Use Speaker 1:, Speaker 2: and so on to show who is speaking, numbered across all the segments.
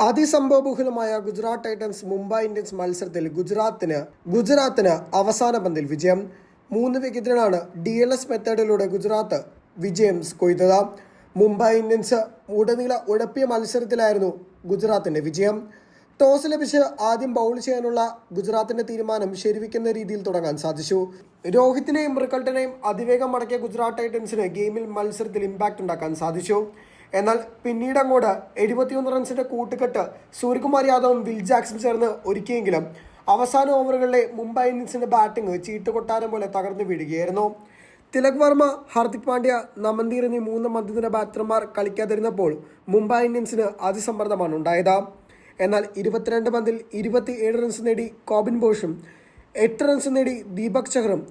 Speaker 1: അതിസംഭവബഹുലമായ Gujarat Titans Mumbai Indians മത്സരത്തിൽ ഗുജറാത്തിന് ഗുജറാത്തിന് അവസാന പന്തിൽ വിജയം. മൂന്ന് വിക്കറ്റിനാണ് ഡി എൽ എസ് മെത്തേഡിലൂടെ ഗുജറാത്ത് വിജയം കൊയ്തത്. മുംബൈ ഇന്ത്യൻസ് ഉടനീള ഉഴപ്പിയ മത്സരത്തിലായിരുന്നു ഗുജറാത്തിന്റെ വിജയം. ടോസ് ലഭിച്ച് ആദ്യം ബൗൾ ചെയ്യാനുള്ള ഗുജറാത്തിന്റെ തീരുമാനം ശരിവെക്കുന്ന രീതിയിൽ തുടങ്ങാൻ സാധിച്ചു. രോഹിത്തിനെയും റിക്കൾട്ടിനെയും അതിവേഗം മടക്കിയ ഗുജറാത്ത് ടൈറ്റൻസിന് ഗെയിമിൽ മത്സരത്തിൽ ഇമ്പാക്റ്റ് ഉണ്ടാക്കാൻ സാധിച്ചു. എന്നാൽ പിന്നീട് അങ്ങോട്ട് എഴുപത്തിയൊന്ന് റൺസിന്റെ കൂട്ടുകെട്ട് സൂര്യകുമാർ യാദവും വിൽ ജാക്സും ചേർന്ന് ഒരുക്കിയെങ്കിലും അവസാന ഓവറുകളിലെ മുംബൈ ഇന്ത്യൻസിന്റെ ബാറ്റിംഗ് ചീട്ടുകൊട്ടാരം പോലെ തകർന്നു വീഴുകയായിരുന്നു. തിലക് വർമ്മ ഹാർദിക് പാണ്ഡ്യ നമന്തീർ എന്നീ മൂന്ന് മധ്യനിര ബാറ്റർമാർ കളിക്കാതിരുന്നപ്പോൾ മുംബൈ ഇന്ത്യൻസിന് അതിസമ്മർദ്ദമാണ് ഉണ്ടായത്. എന്നാൽ ഇരുപത്തിരണ്ട് പന്തിൽ ഇരുപത്തിയേഴ് റൺസ് നേടി കോബിൻ ബോഷും എട്ട് റൺസ് നേടി ദീപക് ചഹറും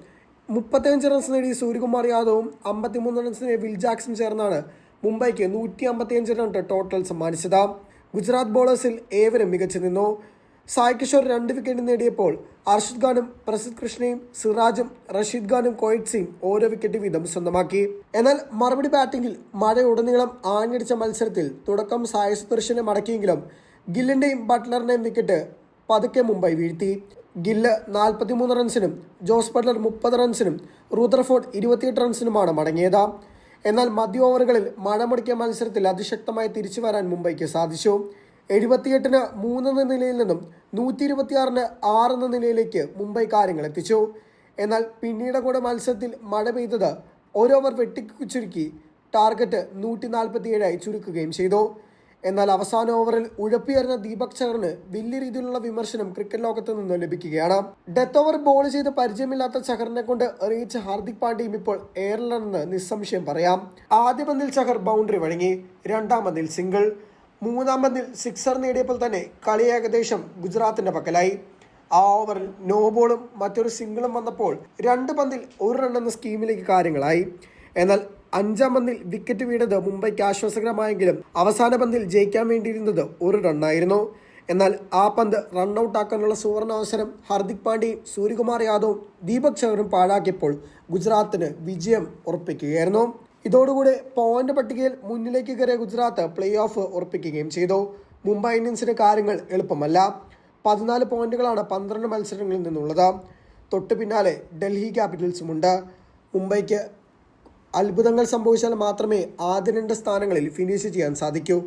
Speaker 1: മുപ്പത്തിയഞ്ച് റൺസ് നേടി സൂര്യകുമാർ യാദവും അമ്പത്തിമൂന്ന് റൺസ് നേടി വിൽ ജാക്സും ചേർന്നാണ് മുംബൈക്ക് നൂറ്റി അമ്പത്തിയഞ്ച് റൺ ടോട്ടൽ സമ്മാനിച്ചത്. ഗുജറാത്ത് ബോളേഴ്സിൽ ഏവരും മികച്ചു നിന്നു. സായ് കിഷോർ രണ്ട് വിക്കറ്റ് നേടിയപ്പോൾ അർഷദ് ഖാനും പ്രസിദ് കൃഷ്ണയും സിറാജും റഷീദ് ഖാനും കോയിറ്റ്സിയും ഓരോ വിക്കറ്റ് വീതം സ്വന്തമാക്കി. എന്നാൽ മറുപടി ബാറ്റിംഗിൽ മഴയുടനീളം ആഞ്ഞടിച്ച മത്സരത്തിൽ തുടക്കം സായ സുദർശനെ മടക്കിയെങ്കിലും ഗില്ലിന്റെയും ബട്ട്ലറിന്റെയും വിക്കറ്റ് പതുക്കെ മുംബൈ വീഴ്ത്തി. ഗില്ല് നാൽപ്പത്തിമൂന്ന് റൺസിനും ജോസ് ബട്ട്ലർ മുപ്പത് റൺസിനും റൂദർഫോർഡ് ഇരുപത്തിയെട്ട് റൺസിനുമാണ് മടങ്ങിയത്. എന്നാൽ മധ്യ ഓവറുകളിൽ മഴ മുടിക്കിയ മത്സരത്തിൽ അതിശക്തമായി തിരിച്ചു വരാൻ മുംബൈക്ക് സാധിച്ചു. എഴുപത്തിയെട്ടിന് മൂന്നെന്ന നിലയിൽ നിന്നും നൂറ്റി ഇരുപത്തിയാറിന് ആറെന്ന നിലയിലേക്ക് മുംബൈ കാര്യങ്ങൾ എത്തിച്ചു. എന്നാൽ പിന്നീട് കൂടെ മത്സരത്തിൽ മഴ പെയ്തത് ഓരോവർ വെട്ടിക്കുച്ചുരുക്കി ടാർഗറ്റ് നൂറ്റി നാൽപ്പത്തിയേഴായി ചുരുക്കുകയും ചെയ്തു. എന്നാൽ അവസാന ഓവറിൽ ഉഴപ്പിയറിഞ്ഞ ദീപക് ചഹറിന് വലിയ രീതിയിലുള്ള വിമർശനം ക്രിക്കറ്റ് ലോകത്ത് നിന്ന് ലഭിക്കുകയാണ്. ഡെത്ത് ഓവർ ബോൾ ചെയ്ത് പരിചയമില്ലാത്ത ചഹറിനെ കൊണ്ട് എറിയിച്ച ഹാർദിക് പാണ്ഡ്യയും ഇപ്പോൾ എയറിലാണെന്ന് നിസ്സംശയം പറയാം. ആദ്യ പന്തിൽ ചഹർ ബൗണ്ടറി വഴങ്ങി രണ്ടാം പന്തിൽ സിംഗിൾ മൂന്നാം പന്തിൽ സിക്സർ നേടിയപ്പോൾ തന്നെ കളി ഏകദേശം ഗുജറാത്തിന്റെ പക്കലായി. ആ ഓവറിൽ നോ ബോളും മറ്റൊരു സിംഗിളും വന്നപ്പോൾ രണ്ട് പന്തിൽ ഒരു റൺ എന്ന സ്കീമിലേക്ക് കാര്യങ്ങളായി. എന്നാൽ അഞ്ചാം പന്തിൽ വിക്കറ്റ് വീണത് മുംബൈക്ക് ആശ്വാസകരമായെങ്കിലും അവസാന പന്തിൽ ജയിക്കാൻ വേണ്ടിയിരുന്നത് ഒരു റണ്ണായിരുന്നു. എന്നാൽ ആ പന്ത് റണ്ണൌട്ട് ആക്കാനുള്ള സുവർണ അവസരം ഹാർദിക് പാണ്ഡ്യയും സൂര്യകുമാർ യാദവും ദീപക് ചഹറും പാഴാക്കിയപ്പോൾ ഗുജറാത്തിന് വിജയം ഉറപ്പിക്കുകയായിരുന്നു. ഇതോടുകൂടി പോയിന്റ് പട്ടികയിൽ മുന്നിലേക്ക് കയറിയ ഗുജറാത്ത് പ്ലേ ഓഫ് ഉറപ്പിക്കുകയും ചെയ്തു. മുംബൈ ഇന്ത്യൻസിന് കാര്യങ്ങൾ എളുപ്പമല്ല. പതിനാല് പോയിന്റുകളാണ് പന്ത്രണ്ട് മത്സരങ്ങളിൽ നിന്നുള്ളത്. തൊട്ടു പിന്നാലെ ഡൽഹി ക്യാപിറ്റൽസുമുണ്ട് മുംബൈക്ക് അത്ഭുതങ്ങൾ സംഭവിച്ചാൽ മാത്രമേ ആദ്യ രണ്ട് സ്ഥാനങ്ങളിൽ ഫിനിഷ് ചെയ്യാൻ സാധിക്കൂ.